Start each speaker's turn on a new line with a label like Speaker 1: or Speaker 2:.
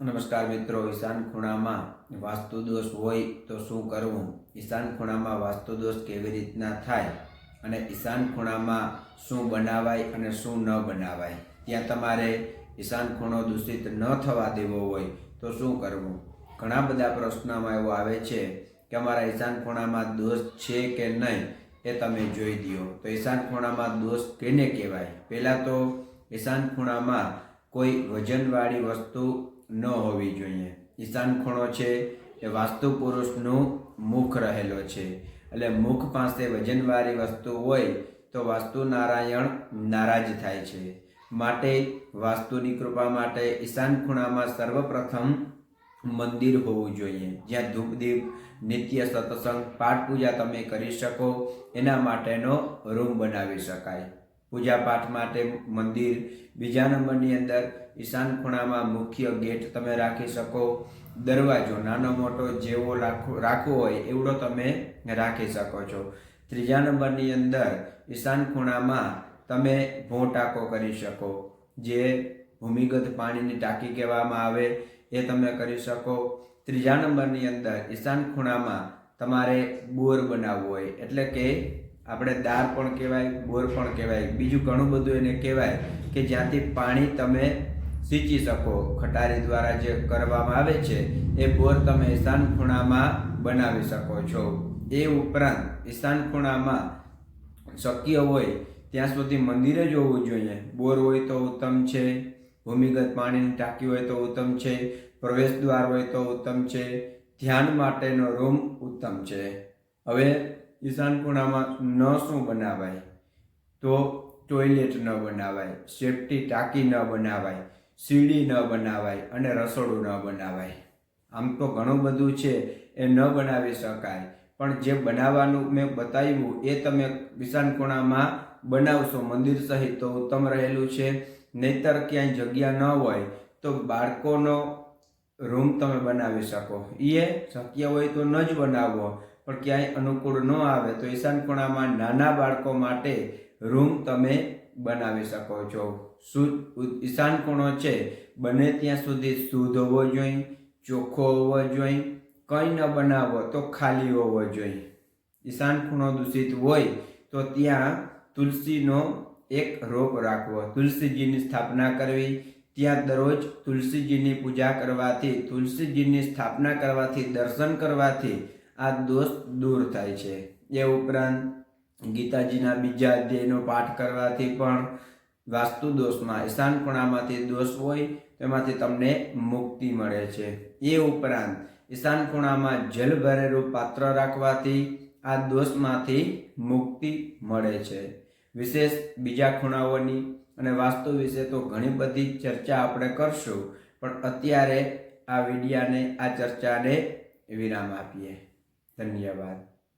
Speaker 1: નમસ્કાર મિત્રો ઈશાન ખૂણામાં વાસ્તુ દોષ હોય તો શું કરવું? ઈશાન ખૂણામાં વાસ્તુ દોષ કેવી રીતના થાય અને ઈશાન ખૂણામાં શું બનાવાય અને શું ન બનાવાય? ત્યાં તમારે ઈશાન ખૂણો દૂષિત ન થવા દેવો હોય તો શું કરવું? ઘણા બધા પ્રશ્નમાં એવો આવે છે કે અમારા ઈશાન ખૂણામાં દોષ છે કે નહીં એ તમે જોઈ દો તો ઈશાન ખૂણામાં દોષ કેને કહેવાય? પહેલાં તો ઈશાન ખૂણામાં કોઈ વજનવાળી વસ્તુ ન હોવી જોઈએ. ઈશાન ખૂણો છે એ વાસ્તુ પુરુષનું મુખ રહેલો છે. એટલે મુખ પાસે વજનવાળી વસ્તુ હોય તો વાસ્તુ નારાયણ નારાજ થાય છે. માટે વાસ્તુની કૃપા માટે ઈશાન ખૂણામાં સર્વપ્રથમ મંદિર હોવું જોઈએ. જ્યાં ધૂપદીપ, નિત્ય સત્સંગ, પાઠ પૂજા તમે કરી શકો. એના માટેનો રૂમ બનાવી શકાય. પૂજા પાઠ માટે મંદિર. બીજા નંબરની અંદર ઈશાન ખૂણામાં મુખ્ય ગેટ તમે રાખી શકો. દરવાજો નાનો મોટો જેવો રાખવો હોય એવડો તમે રાખી શકો છો. ત્રીજા નંબરની અંદર ઈશાન ખૂણામાં તમે ભો કરી શકો, જે ભૂમિગત પાણીની ટાંકી કહેવામાં આવે એ તમે કરી શકો. ત્રીજા નંબરની અંદર ઈશાન ખૂણામાં તમારે બોર બનાવવો હોય એટલે કે આપણે દાર પણ કહેવાય બોર પણ કહેવાય. બીજું ઘણું બધું એને કહેવાય કે જ્યાંથી પાણી તમે સિંચી શકો. ખટારી દ્વારા જે કરવામાં આવે છે, એ બોર તમે ઈશાન ખૂણામાં બનાવી શકો છો. એ ઉપરાંત ઈશાન ખૂણામાં શક્ય હોય, ત્યાં સુધી મંદિરે જ હોવું જોઈએ. બોર હોય તો ઉત્તમ છે, ભૂમિગત પાણીની ટાંકી હોય તો ઉત્તમ છે પ્રવેશ દ્વાર હોય તો ઉત્તમ છે, ધ્યાન માટેનો રૂમ ઉત્તમ છે. હવે ઈશાન ખૂણામાં ન શું બનાવાય? તો ટોયલેટ ન બનાવાય સેફટી ટાંકી ન બનાવાય, સીડી ન બનાવાય અને રસોડું ન બનાવાય. આમ તો ઘણું બધું છે, એ ન બનાવી શકાય. પણ જે બનાવવાનું મેં બતાવ્યું, એ તમે ઈશાન ખૂણામાં બનાવશો, મંદિર સહિત, તો ઉત્તમ રહેલું છે. નહીતર ક્યાંય જગ્યા ન હોય, તો બાળકોનો રૂમ તમે બનાવી શકો. એ શક્ય હોય તો ન જ બનાવવો પણ ક્યાંય અનુકૂળ ન આવે તો ઈશાન ખૂણામાં નાના બાળકો માટે રૂમ તમે બનાવી શકો છો. શુદ્ધ ઈશાન ખૂણો છે. બને ત્યાં સુધી શુદ્ધ હોવો જોઈએ, ચોખ્ખો હોવો જોઈએ, કંઈ ન બનાવો તો ખાલી હોવો જોઈએ. ઈશાન ખૂણો દૂષિત હોય તો ત્યાં તુલસીનો એક રોપ રાખવો. તુલસીજીની સ્થાપના કરવી. ત્યાં દરરોજ તુલસીજીની પૂજા કરવાથી, તુલસીજીની સ્થાપના કરવાથી, દર્શન કરવાથી આ દોષ દૂર થાય છે. એ ઉપરાંત ગીતાજીના બીજા અધ્યાયનો પાઠ કરવાથી પણ વાસ્તુ દોષમાં ઈશાન ખૂણામાંથી દોષ હોય તેમાંથી તમને મુક્તિ મળે છે. એ ઉપરાંત ઈશાન ખૂણામાં જલ ભરેલું પાત્ર રાખવાથી આ દોષમાંથી મુક્તિ મળે છે. વિશેષ બીજા ખૂણાઓની અને વાસ્તુ વિશે તો ઘણી બધી ચર્ચા આપણે કરશું, પણ અત્યારે આ વિડિયાને, આ ચર્ચાને વિરામ આપીએ. ધન્યવાદ